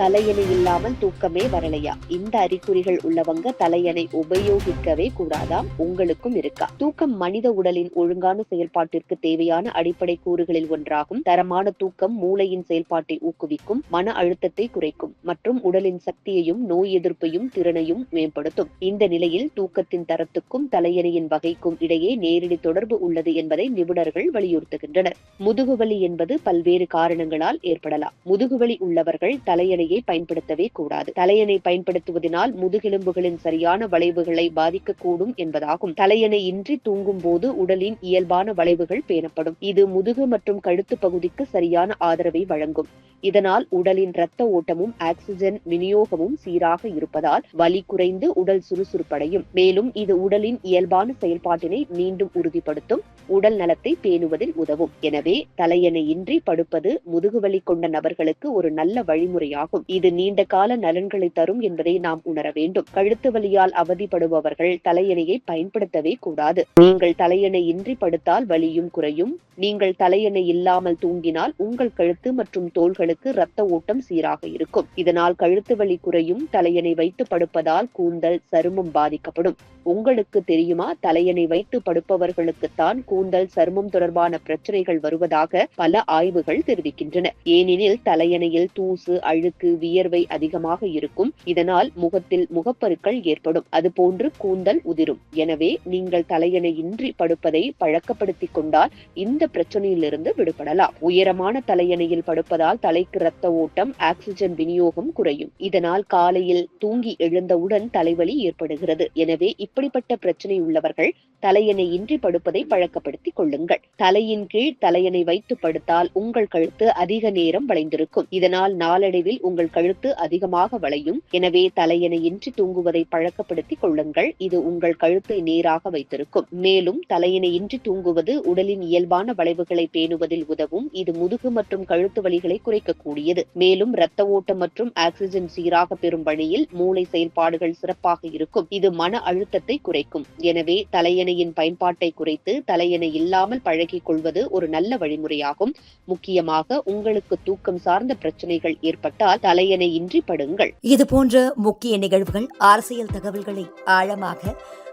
தலையணை இல்லாமல் தூக்கமே வரலையா? இந்த அறிகுறிகள் உள்ளவங்க தலையணை உபயோகிக்கவே கூடாதாம் உங்களுக்கும் இருக்கா? தூக்கம் மனித உடலின் ஒழுங்கான செயல்பாட்டிற்கு தேவையான அடிப்படை கூறுகளில் ஒன்றாகும். தரமான தூக்கம் மூளையின் செயல்பாட்டை ஊக்குவிக்கும் மன அழுத்தத்தை குறைக்கும் மற்றும் உடலின் சக்தியையும் நோய் எதிர்ப்பையும் திறனையும் மேம்படுத்தும். இந்த நிலையில் தூக்கத்தின் தரத்துக்கும் தலையணையின் வகைக்கும் இடையே நேரடி தொடர்பு உள்ளது என்பதை நிபுணர்கள் வலியுறுத்துகின்றனர். முதுகுவலி என்பது பல்வேறு காரணங்களால் ஏற்படலாம். முதுகுவலி உள்ளவர்கள் தலையணை தலையணையை பயன்படுத்தவே கூடாது. தலையணை பயன்படுத்துவதனால் முதுகெலும்புகளின் சரியான வளைவுகளை பாதிக்கக்கூடும் என்பதாகும். தலையணை இன்றி தூங்கும் போது உடலின் இயல்பான வளைவுகள் பேணப்படும். இது முதுகு மற்றும் கழுத்து பகுதிக்கு சரியான ஆதரவை வழங்கும். இதனால் உடலின் இரத்த ஓட்டமும் ஆக்சிஜன் விநியோகமும் சீராக இருப்பதால் வலி குறைந்து உடல் சுறுசுறுப்படையும். மேலும் இது உடலின் இயல்பான செயல்பாட்டினை மீண்டும் உறுதிப்படுத்தும் உடல் நலத்தை பேணுவதில் உதவும். எனவே தலையணையின்றி படுப்பது முதுகுவலி கொண்ட நபர்களுக்கு ஒரு நல்ல வழிமுறையாகும். இது நீண்ட கால நலன்களை தரும் என்பதை நாம் உணர வேண்டும். கழுத்து வலியால் அவதிப்படுபவர்கள் தலையணையை பயன்படுத்தவே கூடாது. நீங்கள் தலையணை இன்றி படுத்தால் வலியும் குறையும். நீங்கள் தலையணை இல்லாமல் தூங்கினால் உங்கள் கழுத்து மற்றும் தோள்களுக்கு இரத்த ஓட்டம் சீராக இருக்கும். இதனால் கழுத்து வலி குறையும் தலையணை வைத்து படுப்பதால் கூந்தல் சருமம் பாதிக்கப்படும். உங்களுக்கு தெரியுமா? தலையணை வைத்து படுப்பவர்களுக்குத்தான் கூந்தல் சருமம் தொடர்பான பிரச்சனைகள் வருவதாக பல ஆய்வுகள் தெரிவிக்கின்றன. ஏனெனில் தலையணையில் தூசு அழுக்கு வியர்வை அதிகமாக இருக்கும். இதனால் முகத்தில் முகப்பருக்கள் ஏற்படும். அதுபோன்று கூந்தல் உதிரும். எனவே நீங்கள் தலையணை இன்றி படுப்பதை பழக்கப்படுத்திக் கொண்டால் இந்த பிரச்சனையிலிருந்து விடுபடலாம். உயரமான தலையணையில் படுப்பதால் தலை தலைக்கு இரத்த ஓட்டம் ஆக்சிஜன் விநியோகம் குறையும். இதனால் காலையில் தூங்கி எழுந்தவுடன் தலைவலி ஏற்படுகிறது. எனவே இப்படிப்பட்ட பிரச்சனை உள்ளவர்கள் தலையணை இன்றி படுப்பதை பழக்கப்படுத்திக் கொள்ளுங்கள். தலையின் கீழ் தலையணை வைத்து படுத்தால் உங்கள் கழுத்து அதிக நேரம் வளைந்திருக்கும். இதனால் நாளடைவில் உங்கள் கழுத்து அதிகமாக வளையும். எனவே தலையணை இன்றி தூங்குவதை பழக்கப்படுத்திக் கொள்ளுங்கள். இது உங்கள் கழுத்தை நேராக வைத்திருக்கும். மேலும் தலையணை இன்றி தூங்குவது உடலின் இயல்பான வளைவுகளை பேணுவதில் உதவும். இது முதுகு மற்றும் கழுத்து வலிகளை இருக்கக்கூடியது மேலும் இரத்த ஓட்டம் மற்றும் ஆக்சிஜன் சீராக பெறும் வழியில் மூளை செயல்பாடுகள் சிறப்பாக இருக்கும். இது மன அழுத்தத்தை குறைக்கும். எனவே தலையணையின் பயன்பாட்டை குறைத்து தலையணை இல்லாமல் பழகிக் கொள்வது ஒரு நல்ல வழிமுறையாகும். முக்கியமாக உங்களுக்கு தூக்கம் சார்ந்த பிரச்சனைகள் ஏற்பட்டால் தலையணை இன்றி படுங்கள். இது போன்ற முக்கிய நிகழ்வுகள் அரசியல் தகவல்களை ஆழமாக